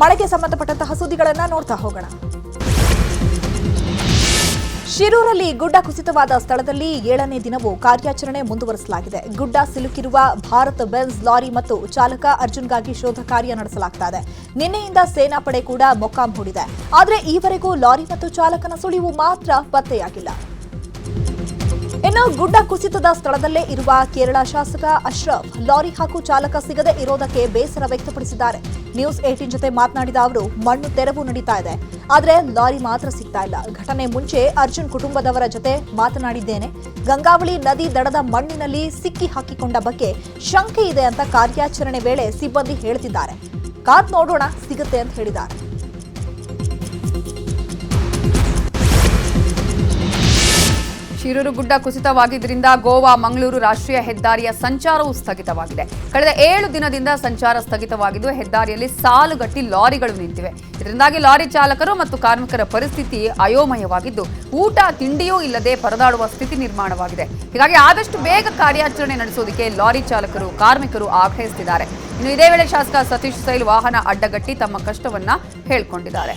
ಮಳೆಗೆ ಸಂಬಂಧಪಟ್ಟಂತಹ ಸುದ್ದಿಗಳನ್ನ ನೋಡ್ತಾ ಹೋಗೋಣ. ಶಿರೂರಲ್ಲಿ ಗುಡ್ಡ ಕುಸಿತವಾದ ಸ್ಥಳದಲ್ಲಿ ಏಳನೇ ದಿನವೂ ಕಾರ್ಯಾಚರಣೆ ಮುಂದುವರೆಸಲಾಗಿದೆ. ಗುಡ್ಡ ಸಿಲುಕಿರುವ ಭಾರತ್ ಬೆನ್ಸ್ ಲಾರಿ ಮತ್ತು ಚಾಲಕ ಅರ್ಜುನ್ಗಾಗಿ ಶೋಧ ಕಾರ್ಯ ನಡೆಸಲಾಗ್ತಾ ಇದೆ ನಿನ್ನೆಯಿಂದ ಸೇನಾಪಡೆ ಕೂಡ ಮೊಕ್ಕಾಂ ಹೂಡಿದೆ. ಆದರೆ ಈವರೆಗೂ ಲಾರಿ ಮತ್ತು ಚಾಲಕನ ಸುಳಿವು ಮಾತ್ರ ಪತ್ತೆಯಾಗಿಲ್ಲ. ಇನ್ನು ಗುಡ್ಡ ಕುಸಿತದ ಸ್ಥಳದಲ್ಲೇ ಇರುವ ಕೇರಳ ಶಾಸಕ ಅಶ್ರಫ್, ಲಾರಿ ಹಾಗೂ ಚಾಲಕ ಸಿಗದೆ ಇರೋದಕ್ಕೆ ಬೇಸರ ವ್ಯಕ್ತಪಡಿಸಿದ್ದಾರೆ. ನ್ಯೂಸ್ ಏಟೀನ್ ಜೊತೆ ಮಾತನಾಡಿದ ಅವರು, ಮಣ್ಣು ತೆರವು ನಡೀತಾ ಇದೆ. ಆದರೆ ಲಾರಿ ಮಾತ್ರ ಸಿಗ್ತಾ ಇಲ್ಲ. ಘಟನೆ ಮುಂಚೆ ಅರ್ಜುನ್ ಕುಟುಂಬದವರ ಜೊತೆ ಮಾತನಾಡಿದ್ದೇನೆ. ಗಂಗಾವಳಿ ನದಿ ದಡದ ಮಣ್ಣಿನಲ್ಲಿ ಸಿಕ್ಕಿ ಹಾಕಿಕೊಂಡ ಬಗ್ಗೆ ಶಂಕೆ ಇದೆ ಅಂತ ಕಾರ್ಯಾಚರಣೆ ವೇಳೆ ಸಿಬ್ಬಂದಿ ಹೇಳ್ತಿದ್ದಾರೆ. ಕಾದ್ ನೋಡೋಣ, ಸಿಗುತ್ತೆ ಅಂತ ಹೇಳಿದ್ದಾರೆ. ಶಿರೂರು ಗುಡ್ಡ ಕುಸಿತವಾಗಿದ್ದರಿಂದ ಗೋವಾ, ಮಂಗಳೂರು ರಾಷ್ಟ್ರೀಯ ಹೆದ್ದಾರಿಯ ಸಂಚಾರವು ಸ್ಥಗಿತವಾಗಿದೆ. ಕಳೆದ ಏಳು ದಿನದಿಂದ ಸಂಚಾರ ಸ್ಥಗಿತವಾಗಿದ್ದು, ಹೆದ್ದಾರಿಯಲ್ಲಿ ಸಾಲುಗಟ್ಟಿ ಲಾರಿಗಳು ನಿಂತಿವೆ. ಇದರಿಂದಾಗಿ ಲಾರಿ ಚಾಲಕರು ಮತ್ತು ಕಾರ್ಮಿಕರ ಪರಿಸ್ಥಿತಿ ಅಯೋಮಯವಾಗಿದ್ದು, ಊಟ, ತಿಂಡಿಯೂ ಇಲ್ಲದೆ ಪರದಾಡುವ ಸ್ಥಿತಿ ನಿರ್ಮಾಣವಾಗಿದೆ. ಹೀಗಾಗಿ ಆದಷ್ಟು ಬೇಗ ಕಾರ್ಯಾಚರಣೆ ನಡೆಸೋದಕ್ಕೆ ಲಾರಿ ಚಾಲಕರು, ಕಾರ್ಮಿಕರು ಆಗ್ರಹಿಸುತ್ತಿದ್ದಾರೆ. ಇನ್ನು ಇದೇ ವೇಳೆ ಶಾಸಕ ಸತೀಶ್ ಸೈಲ್ ವಾಹನ ಅಡ್ಡಗಟ್ಟಿ ತಮ್ಮ ಕಷ್ಟವನ್ನ ಹೇಳ್ಕೊಂಡಿದ್ದಾರೆ.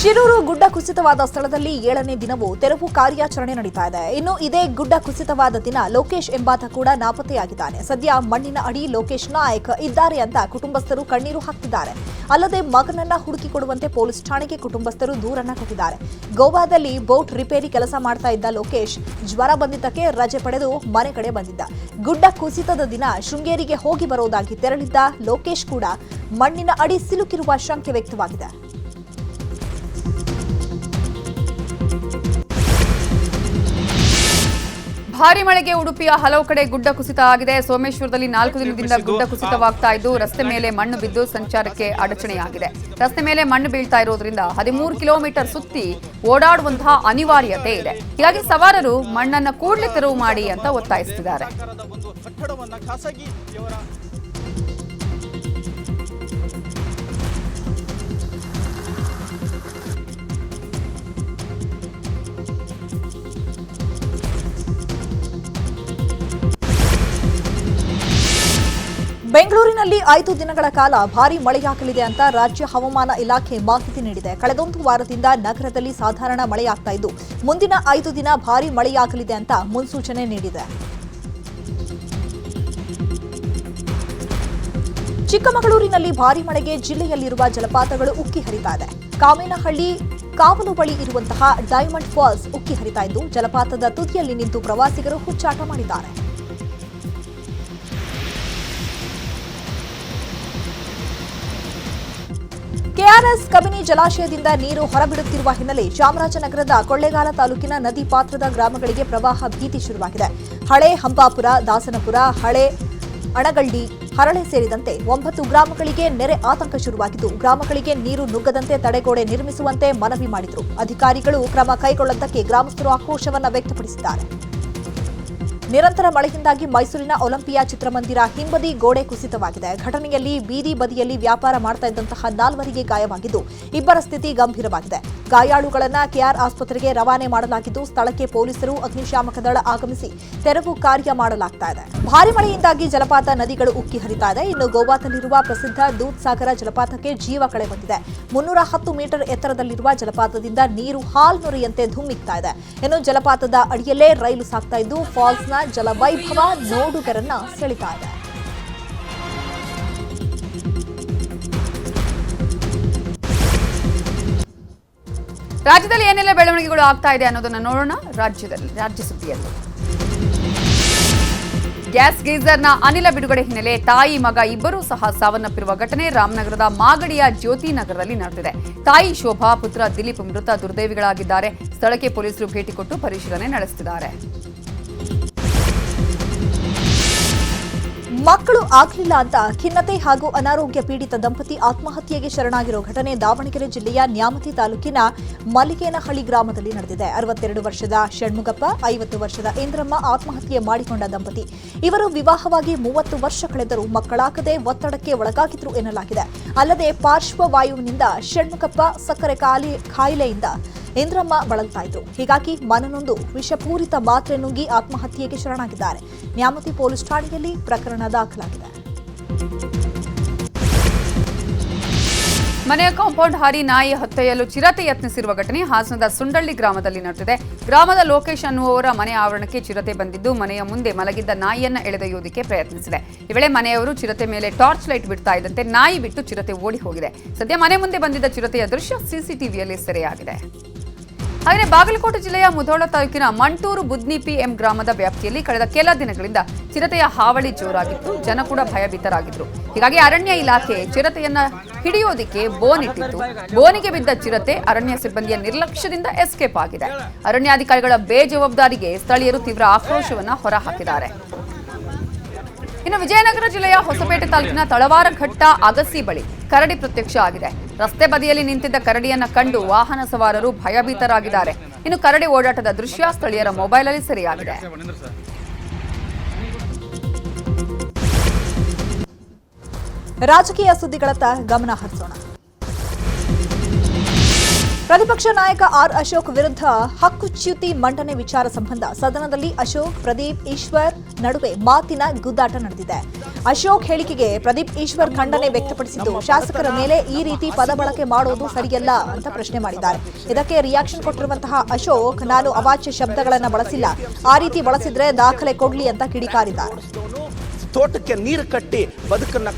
ಶಿರೂರು ಗುಡ್ಡ ಕುಸಿತವಾದ ಸ್ಥಳದಲ್ಲಿ ಏಳನೇ ದಿನವೂ ತೆರವು ಕಾರ್ಯಾಚರಣೆ ನಡೀತಾ ಇದೆ. ಇನ್ನು ಇದೇ ಗುಡ್ಡ ಕುಸಿತವಾದ ದಿನ ಲೋಕೇಶ್ ಎಂಬಾತ ಕೂಡ ನಾಪತ್ತೆಯಾಗಿದ್ದಾನೆ. ಸದ್ಯ ಮಣ್ಣಿನ ಅಡಿ ಲೋಕೇಶ್ ನಾಯಕ್ ಇದ್ದಾರೆ ಅಂತ ಕುಟುಂಬಸ್ಥರು ಕಣ್ಣೀರು ಹಾಕ್ತಿದ್ದಾರೆ. ಅಲ್ಲದೆ ಮಗನನ್ನ ಹುಡುಕಿಕೊಡುವಂತೆ ಪೊಲೀಸ್ ಠಾಣೆಗೆ ಕುಟುಂಬಸ್ಥರು ದೂರನ್ನ ಕೊಟ್ಟಿದ್ದಾರೆ. ಗೋವಾದಲ್ಲಿ ಬೋಟ್ ರಿಪೇರಿ ಕೆಲಸ ಮಾಡ್ತಾ ಇದ್ದ ಲೋಕೇಶ್ ಜ್ವರ ಬಂದಿದ್ದಕ್ಕೆ ರಜೆ ಪಡೆದು ಮನೆ ಕಡೆ ಬಂದಿದ್ದ. ಗುಡ್ಡ ಕುಸಿತದ ದಿನ ಶೃಂಗೇರಿಗೆ ಹೋಗಿ ಬರೋದಾಗಿ ತೆರಳಿದ್ದ ಲೋಕೇಶ್ ಕೂಡ ಮಣ್ಣಿನ ಅಡಿ ಸಿಲುಕಿರುವ ಶಂಕೆ ವ್ಯಕ್ತವಾಗಿದೆ. ಭಾರಿ ಮಳೆಗೆ ಉಡುಪಿಯ ಹಲವು ಕಡೆ ಗುಡ್ಡ ಕುಸಿತ ಆಗಿದೆ. ಸೋಮೇಶ್ವರದಲ್ಲಿ ನಾಲ್ಕು ದಿನದಿಂದ ಗುಡ್ಡ ಕುಸಿತವಾಗ್ತಾ ಇದ್ದು ರಸ್ತೆ ಮೇಲೆ ಮಣ್ಣು ಬಿದ್ದು ಸಂಚಾರಕ್ಕೆ ಅಡಚಣೆಯಾಗಿದೆ. ರಸ್ತೆ ಮೇಲೆ ಮಣ್ಣು ಬೀಳ್ತಾ ಇರೋದ್ರಿಂದ ಹದಿಮೂರು ಕಿಲೋಮೀಟರ್ ಸುತ್ತಿ ಓಡಾಡುವಂತಹ ಅನಿವಾರ್ಯತೆ ಇದೆ. ಹೀಗಾಗಿ ಸವಾರರು ಮಣ್ಣನ್ನು ಕೂಡಲೇ ತೆರವು ಮಾಡಿ ಅಂತ ಒತ್ತಾಯಿಸುತ್ತಿದ್ದಾರೆ. ಬೆಂಗಳೂರಿನಲ್ಲಿ ಐದು ದಿನಗಳ ಕಾಲ ಭಾರೀ ಮಳೆಯಾಗಲಿದೆ ಅಂತ ರಾಜ್ಯ ಹವಾಮಾನ ಇಲಾಖೆ ಮಾಹಿತಿ ನೀಡಿದೆ. ಕಳೆದೊಂದು ವಾರದಿಂದ ನಗರದಲ್ಲಿ ಸಾಧಾರಣ ಮಳೆಯಾಗ್ತಾ ಇದ್ದು, ಮುಂದಿನ ಐದು ದಿನ ಭಾರೀ ಮಳೆಯಾಗಲಿದೆ ಅಂತ ಮುನ್ಸೂಚನೆ ನೀಡಿದೆ. ಚಿಕ್ಕಮಗಳೂರಿನಲ್ಲಿ ಭಾರೀ ಮಳೆಗೆ ಜಿಲ್ಲೆಯಲ್ಲಿರುವ ಜಲಪಾತಗಳು ಉಕ್ಕಿ ಹರಿತಾ ಇದೆ. ಕಾಮೇನಹಳ್ಳಿ ಕಾವಲು ಬಳಿ ಇರುವಂತಹ ಡೈಮಂಡ್ ಫಾಲ್ಸ್ ಉಕ್ಕಿ ಹರಿತಾ ಇದ್ದು, ಜಲಪಾತದ ತುದಿಯಲ್ಲಿ ನಿಂತು ಪ್ರವಾಸಿಗರು ಹುಚ್ಚಾಟ ಮಾಡಿದ್ದಾರೆ. ಕೆಆರ್ಎಸ್ ಕಬಿನಿ ಜಲಾಶಯದಿಂದ ನೀರು ಹೊರಬಿಡುತ್ತಿರುವ ಹಿನ್ನೆಲೆ ಚಾಮರಾಜನಗರದ ಕೊಳ್ಳೇಗಾಲ ತಾಲೂಕಿನ ನದಿ ಪಾತ್ರದ ಗ್ರಾಮಗಳಿಗೆ ಪ್ರವಾಹ ಭೀತಿ ಶುರುವಾಗಿದೆ. ಹಳೆ ಹಂಪಾಪುರ, ದಾಸನಪುರ, ಹಳೆ ಅಣಗಳ್ಳಿ, ಹರಳೆ ಸೇರಿದಂತೆ ಒಂಬತ್ತು ಗ್ರಾಮಗಳಿಗೆ ನೆರೆ ಆತಂಕ ಶುರುವಾಗಿದ್ದು, ಗ್ರಾಮಗಳಿಗೆ ನೀರು ನುಗ್ಗದಂತೆ ತಡೆಗೋಡೆ ನಿರ್ಮಿಸುವಂತೆ ಮನವಿ ಮಾಡಿದರು. ಅಧಿಕಾರಿಗಳು ಕ್ರಮ ಕೈಗೊಳ್ಳದ್ದಕ್ಕೆ ಗ್ರಾಮಸ್ಥರು ಆಕ್ರೋಶವನ್ನು ವ್ಯಕ್ತಪಡಿಸಿದ್ದಾರೆ. ನಿರಂತರ ಮಳೆಯಿಂದಾಗಿ ಮೈಸೂರಿನ ಒಲಿಂಪಿಯಾ ಚಿತ್ರಮಂದಿರ ಹಿಂಬದಿ ಗೋಡೆ ಕುಸಿತವಾಗಿದೆ. ಘಟನೆಯಲ್ಲಿ ಬೀದಿ ಬದಿಯಲ್ಲಿ ವ್ಯಾಪಾರ ಮಾಡ್ತಾ ಇದ್ದಂತಹ ನಾಲ್ವರಿಗೆ ಗಾಯವಾಗಿದ್ದು, ಇಬ್ಬರ ಸ್ಥಿತಿ ಗಂಭೀರವಾಗಿದೆ. ಗಾಯಾಳುಗಳನ್ನ ಕೆಆರ್ ಆಸ್ಪತ್ರೆಗೆ ರವಾನೆ ಮಾಡಲಾಗಿದ್ದು, ಸ್ಥಳಕ್ಕೆ ಪೊಲೀಸರು ಅಗ್ನಿಶಾಮಕ ದಳ ಆಗಮಿಸಿ ತೆರವು ಕಾರ್ಯ ಮಾಡಲಾಗ್ತಾ ಇದೆ. ಭಾರಿ ಮಳೆಯಿಂದಾಗಿ ಜಲಪಾತ ನದಿಗಳು ಉಕ್ಕಿ ಹರಿತಾ ಇದೆ. ಇನ್ನು ಗೋವಾದಲ್ಲಿರುವ ಪ್ರಸಿದ್ಧ ದೂದ್ ಸಾಗರ ಜಲಪಾತಕ್ಕೆ ಜೀವ ಕಳೆ ಬಂದಿದೆ. ಮುನ್ನೂರ ಹತ್ತು ಮೀಟರ್ ಎತ್ತರದಲ್ಲಿರುವ ಜಲಪಾತದಿಂದ ನೀರು ಹಾಲ್ನೊರೆಯಂತೆ ಧುಮ್ಮಿಕ್ತಾ ಇದೆ. ಇನ್ನು ಜಲಪಾತದ ಅಡಿಯಲ್ಲೇ ರೈಲು ಸಾಗ್ತಾ ಇದ್ದು, ಫಾಲ್ಸ್ನ ಜಲವೈಭವ ನೋಡುಗರನ್ನ ಸೆಳಿತಾ ಇದೆ ರಾಜ್ಯದಲ್ಲಿ ಏನೆಲ್ಲ ಬೆಳವಣಿಗೆಗಳು ಆಗ್ತಾ ಇದೆ ಅನ್ನೋದನ್ನ ನೋಡೋಣ. ರಾಜ್ಯದಲ್ಲಿ, ರಾಜ್ಯ ಸುದ್ದಿಯಲ್ಲಿ. ಗ್ಯಾಸ್ ಗೀಸರ್ನ ಅನಿಲ ಬಿಡುಗಡೆ ಹಿನ್ನೆಲೆ ತಾಯಿ ಮಗ ಇಬ್ಬರೂ ಸಹ ಸಾವನ್ನಪ್ಪಿರುವ ಘಟನೆ ರಾಮನಗರದ ಮಾಗಡಿಯ ಜ್ಯೋತಿ ನಗರದಲ್ಲಿ ನಡೆದಿದೆ. ತಾಯಿ ಶೋಭಾ, ಪುತ್ರ ದಿಲೀಪ್, ಮೃತ ದುರ್ದೈವಿಗಳಾಗಿದ್ದಾರೆ. ಸ್ಥಳಕ್ಕೆ ಪೊಲೀಸರು ಭೇಟಿ ಕೊಟ್ಟು ಪರಿಶೀಲನೆ ನಡೆಸುತ್ತಿದ್ದಾರೆ. ಮಕ್ಕಳು ಆಗಲಿಲ್ಲ ಅಂತ ಖಿನ್ನತೆ ಹಾಗೂ ಅನಾರೋಗ್ಯ ಪೀಡಿತ ದಂಪತಿ ಆತ್ಮಹತ್ಯೆಗೆ ಶರಣಾಗಿರೋ ಘಟನೆ ದಾವಣಗೆರೆ ಜಿಲ್ಲೆಯ ನ್ಯಾಮತಿ ತಾಲೂಕಿನ ಮಲ್ಲಿಗೇನಹಳ್ಳಿ ಗ್ರಾಮದಲ್ಲಿ ನಡೆದಿದೆ. ಅರವತ್ತೆರಡು ವರ್ಷದ ಷಣ್ಮುಗಪ್ಪ, ಐವತ್ತು ವರ್ಷದ ಇಂದ್ರಮ್ಮ ಆತ್ಮಹತ್ಯೆ ಮಾಡಿಕೊಂಡ ದಂಪತಿ. ಇವರು ವಿವಾಹವಾಗಿ ಮೂವತ್ತು ವರ್ಷ ಕಳೆದರೂ ಮಕ್ಕಳಾಗದೆ ಒತ್ತಡಕ್ಕೆ ಒಳಗಾಗಿದ್ರು ಎನ್ನಲಾಗಿದೆ. ಅಲ್ಲದೆ ಪಾರ್ಶ್ವವಾಯುವಿನಿಂದ ಷಣ್ಮುಗಪ್ಪ ಸಕ್ಕರೆ ಕಾಯಿಲೆಯಿಂದ ಇಂದ್ರಮ್ಮ ಬಳಲ್ತಾಯಿತು. ಹೀಗಾಗಿ ಮನನೊಂದು ವಿಷಪೂರಿತ ಮಾತ್ರೆ ನುಂಗಿ ಆತ್ಮಹತ್ಯೆಗೆ ಶರಣಾಗಿದ್ದಾರೆ. ನ್ಯಾಮತಿ ಪೊಲೀಸ್ ಠಾಣೆಯಲ್ಲಿ ಪ್ರಕರಣ ದಾಖಲಾಗಿದೆ. ಮನೆಯ ಕಾಂಪೌಂಡ್ ಹಾರಿ ನಾಯಿ ಹತ್ಯೆಯಲು ಚಿರತೆ ಯತ್ನಿಸಿರುವ ಘಟನೆ ಹಾಸನದ ಸುಂಡಳ್ಳಿ ಗ್ರಾಮದಲ್ಲಿ ನಡೆದಿದೆ. ಗ್ರಾಮದ ಲೋಕೇಶ್ ಅನ್ನುವವರ ಮನೆ ಆವರಣಕ್ಕೆ ಚಿರತೆ ಬಂದಿದ್ದು ಮನೆಯ ಮುಂದೆ ಮಲಗಿದ್ದ ನಾಯಿಯನ್ನ ಎಳೆದೊಯ್ಯುವುದಕ್ಕೆ ಪ್ರಯತ್ನಿಸಿದೆ. ಈ ವೇಳೆ ಮನೆಯವರು ಚಿರತೆ ಮೇಲೆ ಟಾರ್ಚ್ ಲೈಟ್ ಬಿಡ್ತಾ ಇದ್ದಂತೆ ನಾಯಿ ಬಿಟ್ಟು ಚಿರತೆ ಓಡಿ ಹೋಗಿದೆ. ಸದ್ಯ ಮನೆ ಮುಂದೆ ಬಂದಿದ್ದ ಚಿರತೆಯ ದೃಶ್ಯ ಸಿಸಿಟಿವಿಯಲ್ಲಿ ಸೆರೆಯಾಗಿದೆ. ಹಾಗೆಯೇ ಬಾಗಲಕೋಟೆ ಜಿಲ್ಲೆಯ ಮುಧೋಳ ತಾಲೂಕಿನ ಮಂಟೂರು ಬುದ್ನಿಪಿ ಎಂ ಗ್ರಾಮದ ವ್ಯಾಪ್ತಿಯಲ್ಲಿ ಕಳೆದ ಕೆಲ ದಿನಗಳಿಂದ ಚಿರತೆಯ ಹಾವಳಿ ಜೋರಾಗಿತ್ತು. ಜನ ಕೂಡ ಭಯಭೀತರಾಗಿದ್ರು. ಹೀಗಾಗಿ ಅರಣ್ಯ ಇಲಾಖೆ ಚಿರತೆಯನ್ನ ಹಿಡಿಯೋದಿಕ್ಕೆ ಬೋನ್ ಇಟ್ಟಿತ್ತು. ಬೋನಿಗೆ ಬಿದ್ದ ಚಿರತೆ ಅರಣ್ಯ ಸಿಬ್ಬಂದಿಯ ನಿರ್ಲಕ್ಷ್ಯದಿಂದ ಎಸ್ಕೇಪ್ ಆಗಿದೆ. ಅರಣ್ಯಾಧಿಕಾರಿಗಳ ಬೇಜವಾಬ್ದಾರಿಗೆ ಸ್ಥಳೀಯರು ತೀವ್ರ ಆಕ್ರೋಶವನ್ನ ಹೊರಹಾಕಿದ್ದಾರೆ. ಇನ್ನು ವಿಜಯನಗರ ಜಿಲ್ಲೆಯ ಹೊಸಪೇಟೆ ತಾಲೂಕಿನ ತಳವಾರಘಟ್ಟ ಅಗಸಿ ಬಳಿ ಕರಡಿ ಪ್ರತ್ಯಕ್ಷ ಆಗಿದೆ. ರಸ್ತೆ ಬದಿಯಲ್ಲಿ ನಿಂತಿದ್ದ ಕರಡಿಯನ್ನ ಕಂಡು ವಾಹನ ಸವಾರರು ಭಯಭೀತರಾಗಿದ್ದಾರೆ. ಇನ್ನು ಕರಡಿ ಓಡಾಟದ ದೃಶ್ಯ ಸ್ಥಳೀಯರ ಮೊಬೈಲಲ್ಲಿ ಸೆರೆಯಾಗಿದೆ. ರಾಜಕೀಯ ಸುದ್ದಿಗಳತ್ತ ಗಮನ ಹರಿಸೋಣ. ಪ್ರತಿಪಕ್ಷ ನಾಯಕ ಆರ್ ಅಶೋಕ್ ವಿರುದ್ಧ ಹಕ್ಕುಚ್ಯುತಿ ಮಂಡನೆ ವಿಚಾರ ಸಂಬಂಧ ಸದನದಲ್ಲಿ ಅಶೋಕ್, ಪ್ರದೀಪ್, ಈಶ್ವರ್ ನಡುವೆ ಮಾತಿನ ಗುದ್ದಾಟ ನಡೆದಿದೆ. ಅಶೋಕ್ ಹೇಳಿಕೆಗೆ ಪ್ರದೀಪ್, ಈಶ್ವರ್ ಖಂಡನೆ ವ್ಯಕ್ತಪಡಿಸಿದ್ದು, ಶಾಸಕರ ಮೇಲೆ ಈ ರೀತಿ ಪದ ಬಳಕೆ ಮಾಡುವುದು ಸರಿಯಲ್ಲ ಅಂತ ಪ್ರಶ್ನೆ ಮಾಡಿದ್ದಾರೆ. ಇದಕ್ಕೆ ರಿಯಾಕ್ಷನ್ ಕೊಟ್ಟಿರುವಂತಹ ಅಶೋಕ್, ನಾನು ಅವಾಚ್ಯ ಶಬ್ದಗಳನ್ನು ಬಳಸಿಲ್ಲ. ಆ ರೀತಿ ಬಳಸಿದ್ರೆ ದಾಖಲೆ ಕೊಡ್ಲಿ ಅಂತ ಕಿಡಿಕಾರಿದ್ದಾರೆ. ತೋಟಕ್ಕೆ ನೀರು ಕಟ್ಟಿ ಬದುಕನ್ನ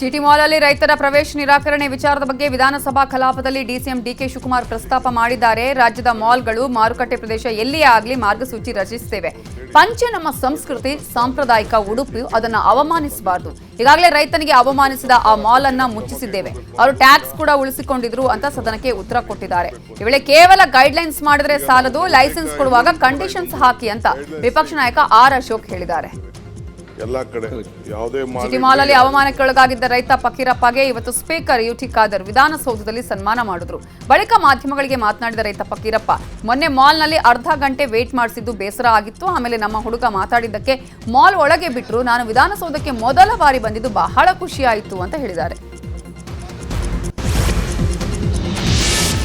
ಜಿಟಿ ಅಲ್ಲಿ ರೈತರ ಪ್ರವೇಶ ನಿರಾಕರಣೆ ವಿಚಾರದ ಬಗ್ಗೆ ವಿಧಾನಸಭಾ ಕಲಾಪದಲ್ಲಿ ಡಿಸಿಎಂ ಡಿಕೆ ಶಿವಕುಮಾರ್ ಪ್ರಸ್ತಾಪ ಮಾಡಿದ್ದಾರೆ. ರಾಜ್ಯದ ಮಾಲ್ಗಳು, ಮಾರುಕಟ್ಟೆ ಪ್ರದೇಶ ಎಲ್ಲಿಯೇ ಆಗಲಿ ಮಾರ್ಗಸೂಚಿ ರಚಿಸುತ್ತೇವೆ. ಪಂಚೆ ನಮ್ಮ ಸಂಸ್ಕೃತಿ, ಸಾಂಪ್ರದಾಯಿಕ ಉಡುಪು, ಅದನ್ನು ಅವಮಾನಿಸಬಾರದು. ಈಗಾಗಲೇ ರೈತನಿಗೆ ಅವಮಾನಿಸಿದ ಆ ಮಾಲ್ ಅನ್ನ ಮುಚ್ಚಿಸಿದ್ದೇವೆ. ಅವರು ಟ್ಯಾಕ್ಸ್ ಕೂಡ ಉಳಿಸಿಕೊಂಡಿದ್ರು ಅಂತ ಸದನಕ್ಕೆ ಉತ್ತರ ಕೊಟ್ಟಿದ್ದಾರೆ. ಈ ವೇಳೆ ಕೇವಲ ಗೈಡ್ಲೈನ್ಸ್ ಮಾಡಿದ್ರೆ ಸಾಲದು, ಲೈಸೆನ್ಸ್ ಕೊಡುವಾಗ ಕಂಡೀಷನ್ಸ್ ಹಾಕಿ ಅಂತ ವಿಪಕ್ಷ ನಾಯಕ ಆರ್ ಅಶೋಕ್ ಹೇಳಿದ್ದಾರೆ. ಎಲ್ಲಾ ಕಡೆ ಯಾವುದೇ ಅಲ್ಲಿ ಅವಮಾನಕ್ಕೆ ಅವಮಾನಕ್ಕೊಳಗಾಗಿದ್ದ ರೈತ ಫಕೀರಪ್ಪಗೆ ಇವತ್ತು ಸ್ಪೀಕರ್ ಯುಟಿ ಖಾದರ್ ವಿಧಾನಸೌಧದಲ್ಲಿ ಸನ್ಮಾನ ಮಾಡಿದ್ರು. ಬಳಿಕ ಮಾಧ್ಯಮಗಳಿಗೆ ಮಾತನಾಡಿದ ರೈತ ಫಕೀರಪ್ಪ, ಮೊನ್ನೆ ಮಾಲ್ನಲ್ಲಿ ಅರ್ಧ ಗಂಟೆ ವೇಟ್ ಮಾಡಿಸಿದ್ದು ಬೇಸರ ಆಗಿತ್ತು. ಆಮೇಲೆ ನಮ್ಮ ಹುಡುಗ ಮಾತಾಡಿದ್ದಕ್ಕೆ ಮಾಲ್ ಒಳಗೆ ಬಿಟ್ಟರು ನಾನು ವಿಧಾನಸೌಧಕ್ಕೆ ಮೊದಲ ಬಾರಿ ಬಂದಿದ್ದು ಬಹಳ ಖುಷಿಯಾಯಿತು ಅಂತ ಹೇಳಿದ್ದಾರೆ.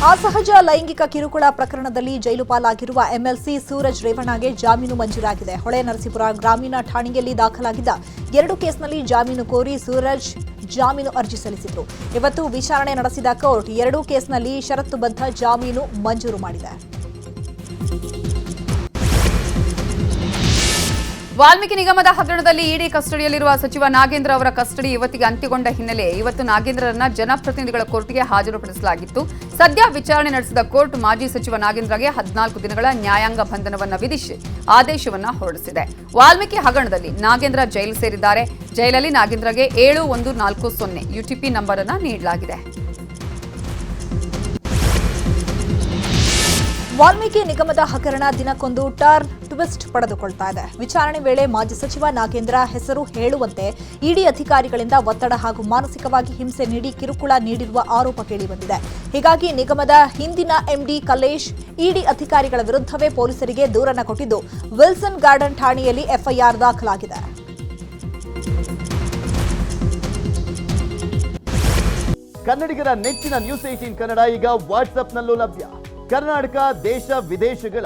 ಅಸಹಜ ಲೈಂಗಿಕ ಕಿರುಕುಳ ಪ್ರಕರಣದಲ್ಲಿ ಜೈಲು ಪಾಲಾಗಿರುವ ಎಂಎಲ್ಸಿ ಸೂರಜ್ ರೇವಣ್ಣಗೆ ಜಾಮೀನು ಮಂಜೂರಾಗಿದೆ. ಹೊಳೆ ನರಸೀಪುರ ಗ್ರಾಮೀಣ ಠಾಣೆಯಲ್ಲಿ ದಾಖಲಾಗಿದ್ದ ಎರಡು ಕೇಸ್ನಲ್ಲಿ ಜಾಮೀನು ಕೋರಿ ಸೂರಜ್ ಜಾಮೀನು ಅರ್ಜಿ ಸಲ್ಲಿಸಿದ್ರು. ಇವತ್ತು ವಿಚಾರಣೆ ನಡೆಸಿದ ಕೋರ್ಟ್ ಎರಡೂ ಕೇಸ್ನಲ್ಲಿ ಷರತ್ತುಬದ್ಧ ಜಾಮೀನು ಮಂಜೂರು ಮಾಡಿದೆ. ವಾಲ್ಮೀಕಿ ನಿಗಮದ ಹಗರಣದಲ್ಲಿ ಇಡಿ ಕಸ್ಟಡಿಯಲ್ಲಿರುವ ಸಚಿವ ನಾಗೇಂದ್ರ ಅವರ ಕಸ್ಟಡಿ ಇವತ್ತಿಗೆ ಅಂತ್ಯಗೊಂಡ ಹಿನ್ನೆಲೆ ಇವತ್ತು ನಾಗೇಂದ್ರರನ್ನ ಜನಪ್ರತಿನಿಧಿಗಳ ಕೋರ್ಟ್ಗೆ ಹಾಜರುಪಡಿಸಲಾಗಿತ್ತು. ಸದ್ಯ ವಿಚಾರಣೆ ನಡೆಸಿದ ಕೋರ್ಟ್ ಮಾಜಿ ಸಚಿವ ನಾಗೇಂದ್ರಗೆ ಹದಿನಾಲ್ಕು ದಿನಗಳ ನ್ಯಾಯಾಂಗ ಬಂಧನವನ್ನು ವಿಧಿಸಿ ಆದೇಶವನ್ನ ಹೊರಡಿಸಿದೆ. ವಾಲ್ಮೀಕಿ ಹಗರಣದಲ್ಲಿ ನಾಗೇಂದ್ರ ಜೈಲು ಸೇರಿದ್ದಾರೆ. ಜೈಲಲ್ಲಿ ನಾಗೇಂದ್ರಗೆ ಏಳು ಒಂದು ನಾಲ್ಕು ಸೊನ್ನೆ ಯುಟಿಪಿ ನಂಬರ್ ಅನ್ನು ನೀಡಲಾಗಿದೆ. ವಾಲ್ಮೀಕಿ ನಿಗಮದ ಹಗರಣ ದಿನಕ್ಕೊಂದು ಟರ್ನ್ ಟ್ವಿಸ್ಟ್ ಪಡೆದುಕೊಳ್ತಾ ಇದೆ. ವಿಚಾರಣೆ ವೇಳೆ ಮಾಜಿ ಸಚಿವ ನಾಗೇಂದ್ರ ಹೆಸರು ಹೇಳುವಂತೆ ಇಡಿ ಅಧಿಕಾರಿಗಳಿಂದ ಒತ್ತಡ ಹಾಗೂ ಮಾನಸಿಕವಾಗಿ ಹಿಂಸೆ ನೀಡಿ ಕಿರುಕುಳ ನೀಡಿರುವ ಆರೋಪ ಕೇಳಿಬಂದಿದೆ. ಹೀಗಾಗಿ ನಿಗಮದ ಹಿಂದಿನ ಎಂಡಿ ಕಲ್ಲೇಶ್ ಇಡಿ ಅಧಿಕಾರಿಗಳ ವಿರುದ್ಧವೇ ಪೊಲೀಸರಿಗೆ ದೂರನ್ನು ಕೊಟ್ಟಿದ್ದು ವಿಲ್ಸನ್ ಗಾರ್ಡನ್ ಠಾಣೆಯಲ್ಲಿ ಎಫ್ಐಆರ್ ದಾಖಲಾಗಿದೆ. ಕನ್ನಡಿಗರ ನೆಚ್ಚಿನ ನ್ಯೂಸ್ ಏಟೀನ್ ಕನ್ನಡ ಈಗ ವಾಟ್ಸ್ಆಪ್ನಲ್ಲೂ ಲಭ್ಯ. ಕರ್ನಾಟಕ, ದೇಶ, ವಿದೇಶಗಳ